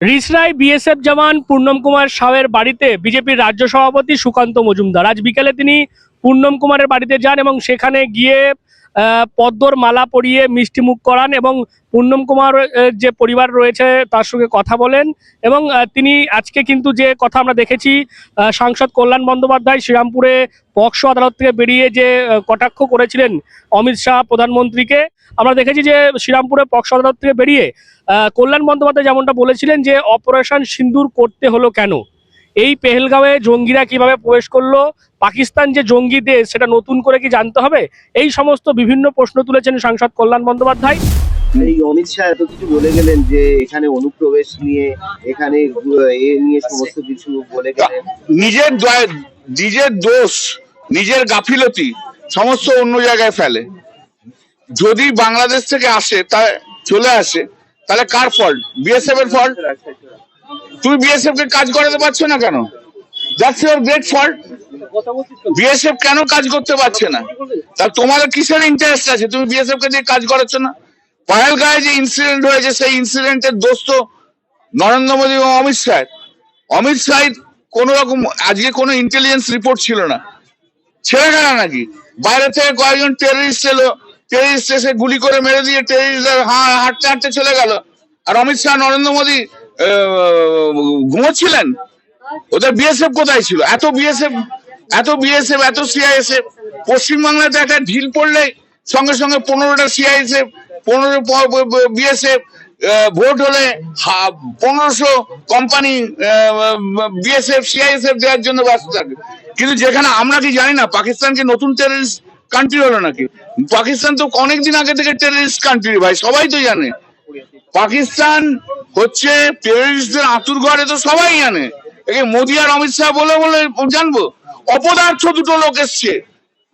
রিসরাই BSF জওয়ান পূর্ণম কুমার সাউয়ের বাড়িতে বিজেপির রাজ্য সভাপতি সুকান্ত মজুমদার। আজ বিকেলে তিনি পূর্ণম কুমারের বাড়িতে যান এবং সেখানে গিয়ে পদ্মর মালা পরিয়ে মিষ্টিমুখ করান এবং পূর্ণম কুমার যে পরিবার রয়েছে তার সঙ্গে কথা বলেন এবং তিনি আজকে কিন্তু যে কথা আমরা দেখেছি সাংসদ কল্যাণ বন্দ্যোপাধ্যায় শ্রীরামপুরে পক্সো আদালত থেকে বেরিয়ে যে কটাক্ষ করেছিলেন অমিত শাহ প্রধানমন্ত্রীকে, আমরা দেখেছি যে শ্রীরামপুরে পক্সো আদালত থেকে বেরিয়ে কল্যাণ বন্দ্যোপাধ্যায় যেমনটা বলেছিলেন যে অপারেশন সিন্দুর করতে হলো কেন? এই পেহেলগাঁওয়ে জঙ্গিরা কীভাবে প্রবেশ করল? পাকিস্তান যে জঙ্গি দেশ সেটা নতুন করে কি জানতে হবে? এই সমস্ত বিভিন্ন প্রশ্ন তুলেছেন সাংসদ কল্যাণ বন্দ্যোপাধ্যায়। এই অমিত শাহ এত কিছু বলে গেলেন যে এখানে অনুপ্রবেশ নিয়ে এখানে এ নিয়ে সমস্ত কিছু বলে গেলেন। নিজের নিজের দোষ নিজের গাফিলতি সমস্ত অন্য জায়গায় ফেলে। যদি বাংলাদেশ থেকে আসে তা চলে আসে তাহলে কার ফল্ট বিএসএফ এর ফল্ট তুমি বিএসএফ কে কাজ করাতে পারছ না কেন? That's your great fault BSF কেন কাজ করতে পারছে না? তা তোমাদের কিসের ইন্টারেস্ট আছে? তুমি বিএসএফ কে দিয়ে কাজ করাচ্ছ না? পাহেলগাঁয়ে যে ইনসিডেন্ট হয়েছে, সেই ইনসিডেন্টের দোষ তো নরেন্দ্র মোদী এবং অমিত শাহ। অমিত শাহ কোন রকম, আজকে কোনো ইন্টেলিজেন্স রিপোর্ট ছিল না। ছেড়ে গেল নাকি? বাইরে থেকে কয়েকজন টেররিস্ট এলো। টেররিস্ট এসে গুলি করে মেরে দিয়ে টেররিস্ট হাঁটতে হাঁটতে চলে গেল। আর অমিত শাহ, নরেন্দ্র মোদী ঘুমোচ্ছিলেন? ওদের বিএসএফ কোথায় ছিল? এত বিএসএফ এত বিএসএফ এত সিআইএসএফ পশ্চিমবাংলাতে একটা ঢিল পড়লে সঙ্গে সঙ্গে পনেরোটা সিআইএসএফ পনেরো বিএসএফ ভোট হলে পনেরোশো কোম্পানি বিএসএফ সিআইএসএফ দেওয়ার জন্য ব্যস্ত থাকে। কিন্তু যেখানে আমরা কি জানি না পাকিস্তানকে নতুন টেররিস্ট কান্ট্রি হলো নাকি? পাকিস্তান তো অনেকদিন আগে থেকে টেররিস্ট কান্ট্রি ভাই, সবাই তো জানে। পাকিস্তান হচ্ছে টেররিস্টদের আতুর ঘরে তো সবাই জানে। মোদি আর অমিত শাহ বলে বলে জানব? অপদার্থ দুটো লোক এসছে।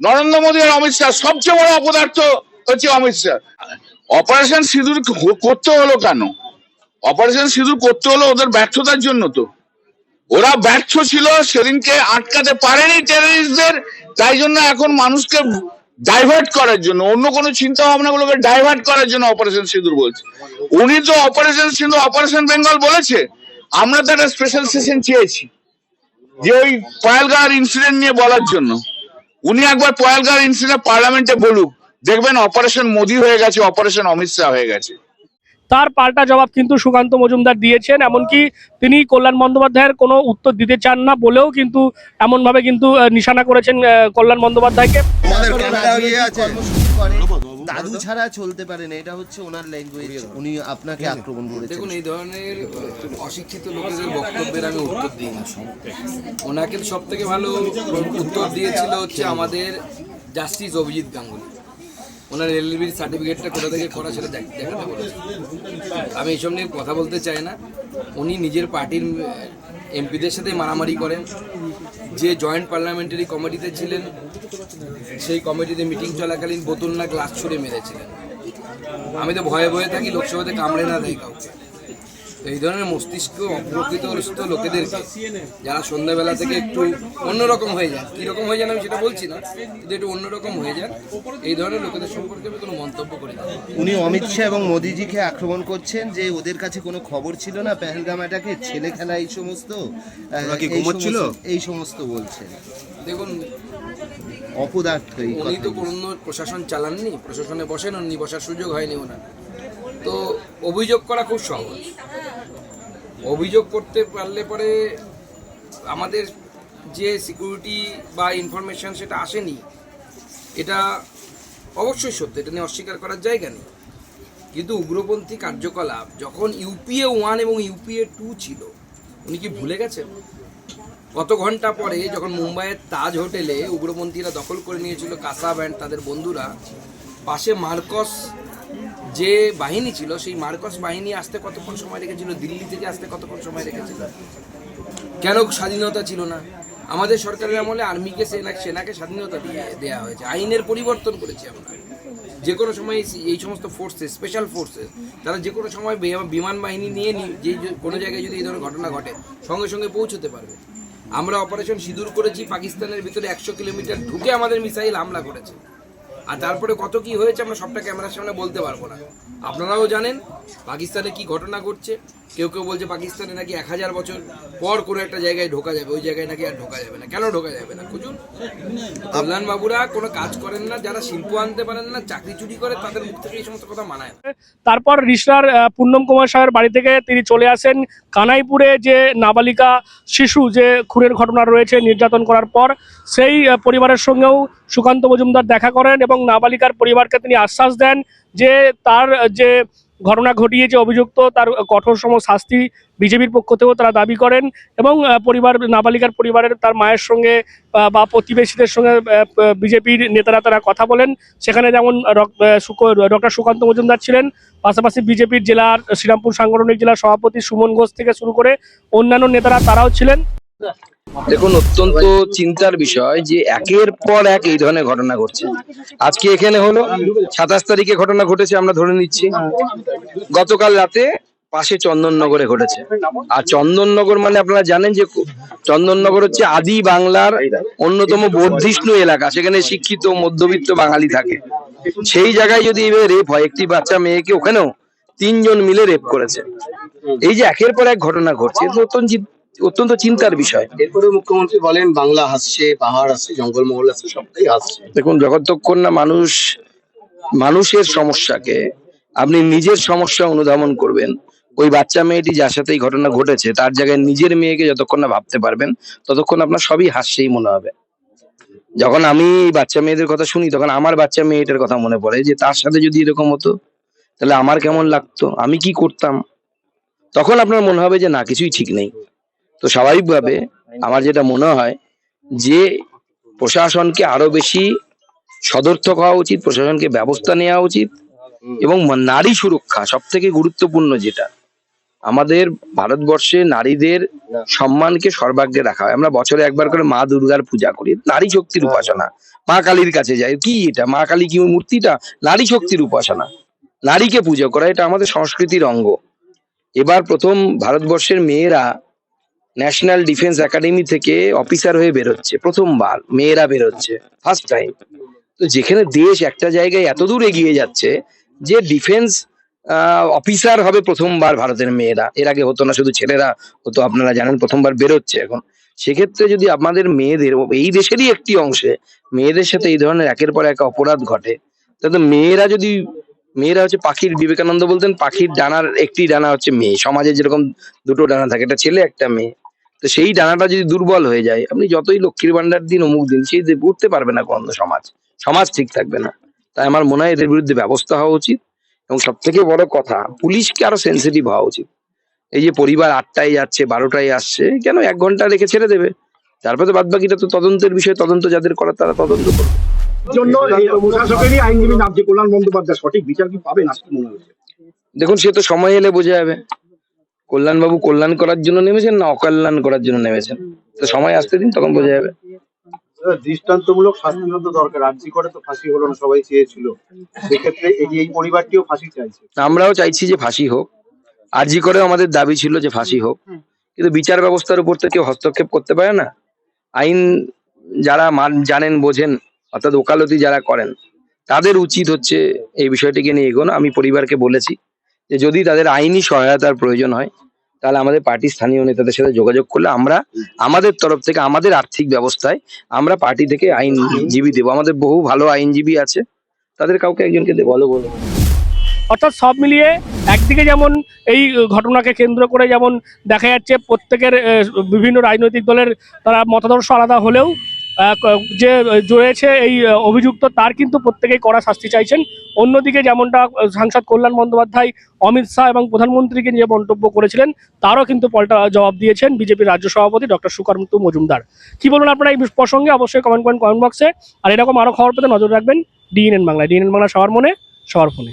নরেন্দ্র মোদী আর অমিত শাহ, সবচেয়ে বড় অপদার্থ হচ্ছে অমিত শাহ। অপারেশন সিঁদুর করতে হলো কেন? অপারেশন সিঁদুর করতে হলো ওদের ব্যর্থতার জন্য তো। ওরা ব্যর্থ ছিল, সেদিনকে আটকাতে পারেনি টেররিস্টদের তাই জন্য এখন মানুষকে ডাইভার্ট করার জন্য, অন্য কোনো চিন্তা ভাবনা গুলোকে ডাইভার্ট করার জন্য অপারেশন সিঁদুর বলছে। উনি তো অপারেশন সিঁদুর, অপারেশন বেঙ্গল বলেছে, আমরা তো একটা স্পেশাল সেশন চেয়েছি। যে ওই পয়ালগাঁর ইনসিডেন্ট নিয়ে বলার জন্য। উনি একবার পয়ালগাঁর ইনসিডেন্ট পার্লামেন্টে বলুক দেখবেন অপারেশন মোদি হয়ে গেছে অপারেশন অমিত শাহ হয়ে গেছে। তার পাল্টা জবাব কিন্তু সুকান্ত মজুমদার দিয়েছেন এমনকি তিনি কল্যাণ বন্দ্যোপাধ্যায়ের কোনো উত্তর দিতে চান না বলেও কিন্তু এমনভাবে কিন্তু নিশানা করেছেন কল্যাণ বন্দ্যোপাধ্যায়কে। করে। দাদু ছাড়া চলতে পারে না এটা হচ্ছে ওনার ল্যাঙ্গুয়েজ উনি আপনাকে আক্রমণ করেছেন। দেখুন এই ধরনের অশিক্ষিত লোকেদের বক্তব্যের আমি উত্তর দিই না। ওনাকে সব থেকে ভালো উত্তর দিয়েছিল হচ্ছে আমাদের জাস্টিস অভিজিৎ গাঙ্গুলি। ওনার এলএলবির সার্টিফিকেটটা কোথা থেকে করা সেটা দেখ- দেখাতে বলেছে। আমি এইসব নিয়ে কথা বলতে চাই না। উনি নিজের পার্টির এমপিদের সাথে মারামারি করেন। যে জয়েন্ট পার্লামেন্টারি কমিটিতে ছিলেন সেই কমিটিতে মিটিং চলাকালীন বোতল না গ্লাস ছুঁড়ে মেরেছিলেন। আমি তো ভয়ে ভয়ে থাকি লোকসভাতে কামড়ে না দেয় কাউকে। তো এই ধরনের মস্তিষ্ক অপ্রকৃতগ্রস্ত লোকেদেরকে যারা সন্ধ্যাবেলা থেকে একটু অন্যরকম হয়ে যান। কীরকম হয়ে যান আমি সেটা বলছি না কিন্তু একটু অন্যরকম হয়ে যান। এই ধরনের লোকেদের সম্পর্কে আমি কোনো মন্তব্য করি না। উনি অমিত শাহ এবং মোদিজিকে আক্রমণ করছেন যে ওদের কাছে কোনো খবর ছিল না পেহেলগাম অ্যাটাকে ছেলে খেলা এই সমস্ত- এই সমস্ত বলছেন। দেখুন অপদার্থ উনি তো কোনো প্রশাসন চালাননি প্রশাসনে বসেন উনি বসার সুযোগ হয়নি ওনার। তো অভিযোগ করা খুব সহজ। অভিযোগ করতে পারলে পরে আমাদের যে সিকিউরিটি বা ইনফরমেশন সেটা আসেনি এটা অবশ্যই সত্য এটা নিয়ে অস্বীকার করার জায়গা নেই। কিন্তু উগ্রপন্থী কার্যকলাপ যখন ইউপিএ ওয়ান এবং ইউপিএ টু ছিল উনি কি ভুলে গেছেন? কত ঘণ্টা পরে যখন মুম্বাইয়ের তাজ হোটেলে উগ্রপন্থীরা দখল করে নিয়েছিল কাসাব অ্যান্ড তাদের বন্ধুরা, পাশে মার্কস যে বাহিনী ছিল, সেই মার্কস বাহিনী আসতে কতক্ষণ সময় রেখেছিল? দিল্লি থেকে আসতে কতক্ষণ সময় রেখেছিল? কেন স্বাধীনতা ছিল না? আমাদের সরকারের আমলে আর্মিকে, সেনা সেনাকে স্বাধীনতা দিয়ে দেওয়া হয়েছে। আইনের পরিবর্তন করেছি আমরা। যে কোনো সময় এই- সমস্ত ফোর্সেস স্পেশাল ফোর্সেস তারা যে কোনো সময় বিমান বাহিনী নিয়ে যে কোনো জায়গায় যদি এই ধরনের ঘটনা ঘটে, সঙ্গে সঙ্গে পৌঁছতে পারবে। আমরা অপারেশন সিঁদুর করেছি পাকিস্তানের ভিতরে একশো কিলোমিটার ঢুকে আমাদের মিসাইল হামলা করেছে। আর তারপরে কত কি হয়েছে আমরা সবটা ক্যামেরার সামনে বলতে পারব না। আপনারাও জানেন পাকিস্তানে কি ঘটনা ঘটছে। কেউ কেউ বলছে পাকিস্তানে নাকি এক হাজার বছর পর কোনো একটা জায়গায় ঢোকা যাবে ওই জায়গায় নাকি আর ঢোকা যাবে না। কেন ঢোকা যাবে না? খুঁজুন। কল্যাণ বাবুরা কোনো কাজ করেন না যারা শিল্প আনতে পারেন না চাকরি চুরি করে তাদের মুখ থেকে এই সমস্ত কথা মানায় তারপর রিসরার আহ, পূর্ণম কুমার সাহের বাড়ি থেকে তিনি চলে আসেন কানাইপুরে যে নাবালিকা শিশু যে খুনের ঘটনা রয়েছে নির্যাতন করার পর সেই পরিবারের সঙ্গেও সুকান্ত মজুমদার দেখা করেন এবং নাবালিকার পরিবারকে তিনি আশ্বাস দেন যে তার, যে ঘটনা ঘটিয়েছে অভিযুক্ত, তার কঠোরতম শাস্তি বিজেপির পক্ষ থেকেও তারা দাবি করেন এবং পরিবার, নাবালিকার পরিবারের তার মায়ের সঙ্গে, বা প্রতিবেশীদের সঙ্গে বিজেপির নেতারা তারা কথা বলেন। সেখানে যেমন ডক্টর সুকান্ত মজুমদার ছিলেন, পাশাপাশি বিজেপির জেলার শ্রীরামপুর সাংগঠনিক জেলার সভাপতি সুমন ঘোষ থেকে শুরু করে অন্যান্য নেতারা তারাও ছিলেন। দেখুন, অত্যন্ত চিন্তার বিষয় যে একের পর এক এই ধরনের ঘটনা ঘটছে। আজকে এখানে হলো সাতাশ তারিখে ঘটনা ঘটেছে, আমরা ধরে নিচ্ছি। গতকাল রাতে পাশে চন্দননগরে ঘটেছে। আর চন্দননগর মানে আপনারা জানেন যে চন্দননগর হচ্ছে আদি বাংলার অন্যতম বর্ধিষ্ণু এলাকা, সেখানে শিক্ষিত মধ্যবিত্ত বাঙালি থাকে। সেই জায়গায় যদি এভাবে রেপ হয়, একটি বাচ্চা মেয়েকে ওখানেও তিনজন মিলে রেপ করেছে। এই যে একের পর এক ঘটনা ঘটছে অত্যন্ত অত্যন্ত চিন্তার বিষয়। এরপরে মুখ্যমন্ত্রী বলেন বাংলা হাসছে পাহাড় আসছে জঙ্গলমহল আসছে সবটাই আসছে। দেখুন যতক্ষণ না মানুষ মানুষের সমস্যাকে আপনি নিজের সমস্যা অনুধাবন করবেন। ওই বাচ্চা মেয়েটি যার সাথে এই ঘটনা ঘটেছে তার জায়গায় নিজের মেয়েকে যতক্ষণ না ভাবতে পারবেন ততক্ষণ আপনার সবই হাসছেই মনে হবে। যখন আমি এই বাচ্চা মেয়েদের কথা শুনি তখন আমার বাচ্চা মেয়েটার কথা মনে পড়ে যে তার সাথে যদি এরকম হতো তাহলে আমার কেমন লাগতো? আমি কি করতাম? তখন আপনার মনে হবে যে না কিছুই ঠিক নেই। তো স্বাভাবিকভাবে আমার যেটা মনে হয় যে প্রশাসনকে আরও বেশি সদর্থক হওয়া উচিত প্রশাসনকে ব্যবস্থা নেওয়া উচিত এবং নারী সুরক্ষা সব থেকে গুরুত্বপূর্ণ যেটা। আমাদের ভারতবর্ষে নারীদের সম্মানকে সর্বাগ্রে রাখা হয়। আমরা বছরে একবার করে মা দুর্গার পূজা করি। নারী শক্তির উপাসনা। মা কালীর কাছে যাই। কি এটা? মা কালী কি মূর্তিটা? নারী শক্তির উপাসনা। নারীকে পুজো করা এটা আমাদের সংস্কৃতির অঙ্গ। এবার প্রথম ভারতবর্ষের মেয়েরা ন্যাশনাল ডিফেন্স একাডেমি থেকে অফিসার হয়ে বেরোচ্ছে, প্রথমবার, মেয়েরা বেরোচ্ছে ফার্স্ট টাইম তো যেখানে দেশ একটা জায়গায় এত দূর এগিয়ে যাচ্ছে যে ডিফেন্স অফিসার হবে প্রথমবার ভারতের মেয়েরা। এর আগে হতো না, শুধু ছেলেরা হতো, আপনারা জানেন প্রথমবার বেরোচ্ছে এখন। সেক্ষেত্রে যদি আমাদের মেয়েদের, এই দেশেরই একটি অংশে মেয়েদের সাথে এই ধরনের একের পর এক অপরাধ ঘটে, তাহলে মেয়েরা যদি, মেয়েরা হচ্ছে পাখির বিবেকানন্দ বলতেন, পাখির ডানার একটি ডানা হচ্ছে মেয়ে। সমাজে যেরকম দুটো ডানা থাকে, একটা ছেলে, একটা মেয়ে। তো সেই ডানাটা যদি দুর্বল হয়ে যায় আপনি যতই লক্ষ্মীর ভান্ডার দিন অমুক দিন সেই উঠতে পারবে না কোনো সমাজ। সমাজ ঠিক থাকবে না। তাই আমার মনে হয় এদের বিরুদ্ধে ব্যবস্থা হওয়া উচিত। এবং সব থেকে বড় কথা পুলিশকে আরও সেন্সিটিভ হওয়া উচিত। এই যে পরিবার আটটায় যাচ্ছে বারোটায় আসছে কেন এক ঘণ্টা রেখে ছেড়ে দেবে? তারপরে তো বাদ বাকিটা তো তদন্তের বিষয়ে তদন্ত যাদের করার তারা তদন্ত করবে। জন্য প্রশাসকেরই আইনজীবী নাম যে কল্যাণ বন্দ্যোপাধ্যায় সঠিক বিচার কি পাবেন আজকে মনে হচ্ছে। দেখুন সে তো সময় এলে বোঝা যাবে। কল্যাণবাবু কল্যাণ করার জন্য নেমেছেন না অকল্যাণ করার জন্য নেমেছেন? তো সময় আসতে দিন তখন বোঝা যাবে। দৃষ্টান্তমূলক শাস্তি তো দরকার। রাজ্যি করে তো ফাঁসি হলো না সবাই চেয়েছিল। সেক্ষেত্রে এই এই পরিবারটিও ফাঁসি চাইছে। আমরাও চাইছি যে ফাঁসি হোক। আরজি করেও আমাদের দাবি ছিল যে ফাঁসি হোক। কিন্তু বিচার ব্যবস্থার উপর তো কেউ হস্তক্ষেপ করতে পারে না। আইন যারা মান- জানেন বোঝেন অর্থাৎ ওকালতি যারা করেন তাদের উচিত হচ্ছে এই বিষয়টিকে নিয়ে এগোনো। আমি পরিবারকে বলেছি যে যদি তাদের আইনি সহায়তার প্রয়োজন হয়, তাহলে আমাদের পার্টি স্থানীয় নেতাদের সাথে যোগাযোগ করলে আমরা আমাদের তরফ থেকে, আমাদের আর্থিক ব্যবস্থায় আমরা পার্টি থেকে আইনজীবী দেবো। আমাদের বহু ভালো আইনজীবী আছে, তাদের কাউকে একজনকে দেবো ভালো বলব অর্থাৎ সব মিলিয়ে একদিকে যেমন এই ঘটনাকে কেন্দ্র করে যেমন দেখা যাচ্ছে প্রত্যেকের বিভিন্ন রাজনৈতিক দলের তারা মতাদর্শ আলাদা হলেও যে রয়েছে এই অভিযুক্ত, তার কিন্তু প্রত্যেকেই কড়া শাস্তি চাইছেন। অন্যদিকে যেমনটা সাংসদ কল্যাণ বন্দ্যোপাধ্যায়, অমিত শাহ এবং প্রধানমন্ত্রীকে নিয়ে মন্তব্য করেছিলেন, তারও কিন্তু পাল্টা জবাব দিয়েছেন বিজেপির রাজ্য সভাপতি ডক্টর সুকান্ত মজুমদার। কি বলুন আপনারা এই প্রসঙ্গে? অবশ্যই কমেন্ট করেন কমেন্ট বক্সে। আর এরকম আরও খবর পেতে নজর রাখবেন ডিএনএন বাংলা ডিএনএন বাংলা সবার মনে, সবার ফোনে।